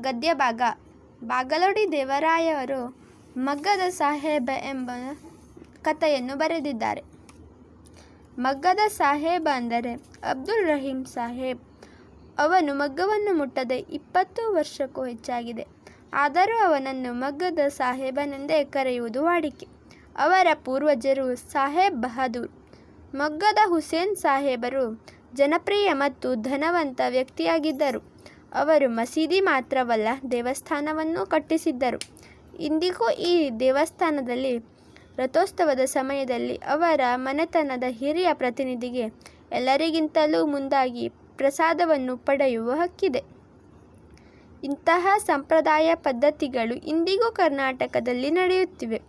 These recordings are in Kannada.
ಗದ್ಯ ಭಾಗ ಬಾಗಲೋಡಿ ದೇವರಾಯವರು ಮಗ್ಗದ ಸಾಹೇಬ ಎಂಬ ಕಥೆಯನ್ನು ಬರೆದಿದ್ದಾರೆ. ಮಗ್ಗದ ಸಾಹೇಬ ಅಂದರೆ ಅಬ್ದುಲ್ ರಹೀಂ ಸಾಹೇಬ್. ಅವನು ಮಗ್ಗವನ್ನು ಮುಟ್ಟದೆ ಇಪ್ಪತ್ತು ವರ್ಷಕ್ಕೂ ಹೆಚ್ಚಾಗಿದೆ. ಆದರೂ ಅವನನ್ನು ಮಗ್ಗದ ಸಾಹೇಬನೆಂದೇ ಕರೆಯುವುದು ವಾಡಿಕೆ. ಅವರ ಪೂರ್ವಜರು ಸಾಹೇಬ್ ಬಹದ್ದೂರ್. ಮಗ್ಗದ ಹುಸೇನ್ ಸಾಹೇಬರು ಜನಪ್ರಿಯ ಮತ್ತು ಧನವಂತ ವ್ಯಕ್ತಿಯಾಗಿದ್ದರು. ಅವರು ಮಸೀದಿ ಮಾತ್ರವಲ್ಲ ದೇವಸ್ಥಾನವನ್ನೂ ಕಟ್ಟಿಸಿದ್ದರು. ಇಂದಿಗೂ ಈ ದೇವಸ್ಥಾನದಲ್ಲಿ ರಥೋತ್ಸವದ ಸಮಯದಲ್ಲಿ ಅವರ ಮನೆತನದ ಹಿರಿಯ ಪ್ರತಿನಿಧಿಗೆ ಎಲ್ಲರಿಗಿಂತಲೂ ಮುಂದಾಗಿ ಪ್ರಸಾದವನ್ನು ಪಡೆಯುವ ಹಕ್ಕಿದೆ. ಇಂತಹ ಸಂಪ್ರದಾಯ ಪದ್ಧತಿಗಳು ಇಂದಿಗೂ ಕರ್ನಾಟಕದಲ್ಲಿ ನಡೆಯುತ್ತಿವೆ.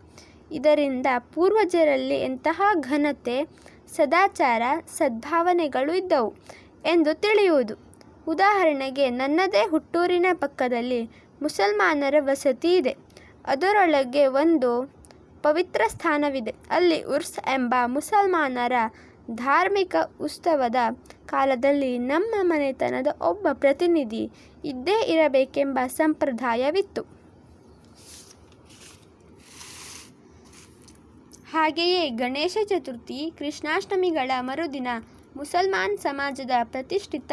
ಇದರಿಂದ ಪೂರ್ವಜರಲ್ಲಿ ಎಂತಹ ಘನತೆ, ಸದಾಚಾರ, ಸದ್ಭಾವನೆಗಳು ಇದ್ದವು ಎಂದು ತಿಳಿಯುವುದು. ಉದಾಹರಣೆಗೆ ನನ್ನದೇ ಹುಟ್ಟೂರಿನ ಪಕ್ಕದಲ್ಲಿ ಮುಸಲ್ಮಾನರ ವಸತಿ ಇದೆ. ಅದರೊಳಗೆ ಒಂದು ಪವಿತ್ರ ಸ್ಥಾನವಿದೆ. ಅಲ್ಲಿ ಉರ್ಸ್ ಎಂಬ ಮುಸಲ್ಮಾನರ ಧಾರ್ಮಿಕ ಉತ್ಸವದ ಕಾಲದಲ್ಲಿ ನಮ್ಮ ಮನೆತನದ ಒಬ್ಬ ಪ್ರತಿನಿಧಿ ಇದ್ದೇ ಇರಬೇಕೆಂಬ ಸಂಪ್ರದಾಯವಿತ್ತು. ಹಾಗೆಯೇ ಗಣೇಶ ಚತುರ್ಥಿ, ಕೃಷ್ಣಾಷ್ಟಮಿಗಳ ಮರುದಿನ ಮುಸಲ್ಮಾನ್ ಸಮಾಜದ ಪ್ರತಿಷ್ಠಿತ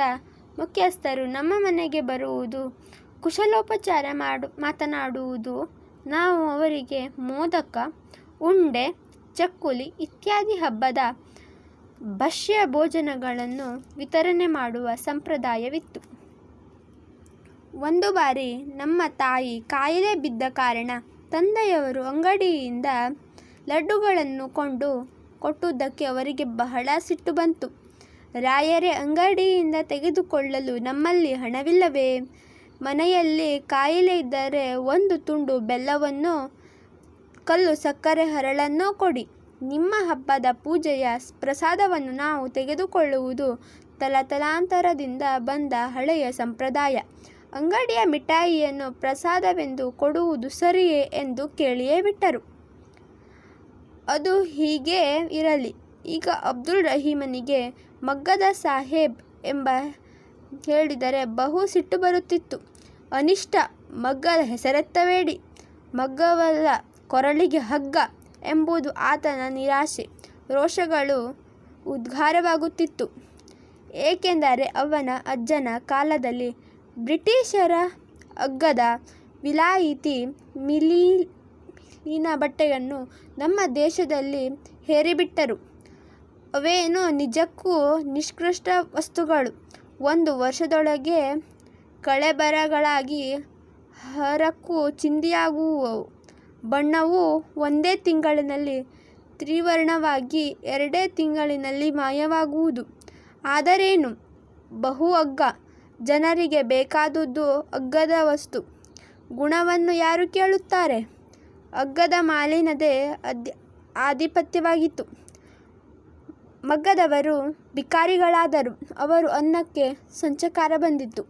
ಮುಖ್ಯಸ್ಥರು ನಮ್ಮ ಮನೆಗೆ ಬರುವುದು, ಕುಶಲೋಪಚಾರ ಮಾಡು, ಮಾತನಾಡುವುದು, ನಾವು ಅವರಿಗೆ ಮೋದಕ, ಉಂಡೆ, ಚಕ್ಕುಲಿ ಇತ್ಯಾದಿ ಹಬ್ಬದ ಭಷ್ಯ ಭೋಜನಗಳನ್ನು ವಿತರಣೆ ಮಾಡುವ ಸಂಪ್ರದಾಯವಿತ್ತು. ಒಂದು ಬಾರಿ ನಮ್ಮ ತಾಯಿ ಕಾಯಿಲೆ ಬಿದ್ದ ಕಾರಣ ತಂದೆಯವರು ಅಂಗಡಿಯಿಂದ ಲಡ್ಡುಗಳನ್ನು ಕೊಂಡು ಕೊಟ್ಟುದಕ್ಕೆ ಅವರಿಗೆ ಬಹಳ ಸಿಟ್ಟು ಬಂತು. ರಾಯರೇ ಅಂಗಡಿಯಿಂದ ತೆಗೆದುಕೊಳ್ಳಲು ನಮ್ಮಲ್ಲಿ ಹಣವಿಲ್ಲವೇ? ಮನೆಯಲ್ಲಿ ಕಾಯಿಲೆ ಇದ್ದರೆ ಒಂದು ತುಂಡು ಬೆಲ್ಲವನ್ನು, ಕಲ್ಲು ಸಕ್ಕರೆ ಹರಳನ್ನೋ ಕೊಡಿ. ನಿಮ್ಮ ಹಬ್ಬದ ಪೂಜೆಯ ಪ್ರಸಾದವನ್ನು ನಾವು ತೆಗೆದುಕೊಳ್ಳುವುದು ತಲತಲಾಂತರದಿಂದ ಬಂದ ಹಳೆಯ ಸಂಪ್ರದಾಯ. ಅಂಗಡಿಯ ಮಿಠಾಯಿಯನ್ನು ಪ್ರಸಾದವೆಂದು ಕೊಡುವುದು ಸರಿಯೇ ಎಂದು ಕೇಳಿಯೇ ಬಿಟ್ಟರು. ಅದು ಹೀಗೆ ಇರಲಿ. ಈಗ ಅಬ್ದುಲ್ ರಹೀಮನಿಗೆ ಮಗ್ಗದ ಸಾಹೇಬ್ ಎಂಬ ಹೇಳಿದರೆ ಬಹು ಸಿಟ್ಟು ಬರುತ್ತಿತ್ತು. ಅನಿಷ್ಟ, ಮಗ್ಗದ ಹೆಸರೆತ್ತಬೇಡಿ, ಮಗ್ಗವಲ್ಲ ಕೊರಳಿಗೆ ಹಗ್ಗ ಎಂಬುದು ಆತನ ನಿರಾಶೆ, ರೋಷಗಳು ಉದ್ಗಾರವಾಗುತ್ತಿತ್ತು. ಏಕೆಂದರೆ ಅವನ ಅಜ್ಜನ ಕಾಲದಲ್ಲಿ ಬ್ರಿಟಿಷರ ಅಗ್ಗದ ವಿಲಾಯಿತಿ ಮಿಲಿನ ಬಟ್ಟೆಯನ್ನು ನಮ್ಮ ದೇಶದಲ್ಲಿ ಹೇರಿಬಿಟ್ಟರು. ಅವೇನು ನಿಜಕ್ಕೂ ನಿಷ್ಕೃಷ್ಟ ವಸ್ತುಗಳು. ಒಂದು ವರ್ಷದೊಳಗೆ ಕಳೆಬರಗಳಾಗಿ ಹರಕ್ಕೂ ಚಿಂದಿಯಾಗುವವು. ಬಣ್ಣವು ಒಂದೇ ತಿಂಗಳಿನಲ್ಲಿ ತ್ರಿವರ್ಣವಾಗಿ ಎರಡೇ ತಿಂಗಳಿನಲ್ಲಿ ಮಾಯವಾಗುವುದು. ಆದರೇನು? ಬಹು ಅಗ್ಗ ಜನರಿಗೆ ಬೇಕಾದುದು ಅಗ್ಗದ ವಸ್ತು. ಗುಣವನ್ನು ಯಾರು ಕೇಳುತ್ತಾರೆ? ಅಗ್ಗದ ಮಾಲಿನದೇ ಅದ್ ಆಧಿಪತ್ಯವಾಗಿತ್ತು. ಮಗ್ಗದವರು ಭಿಕಾರಿಗಳಾದರು. ಅವರು ಅನ್ನಕ್ಕೆ ಸಂಚಕಾರ ಬಂದಿತು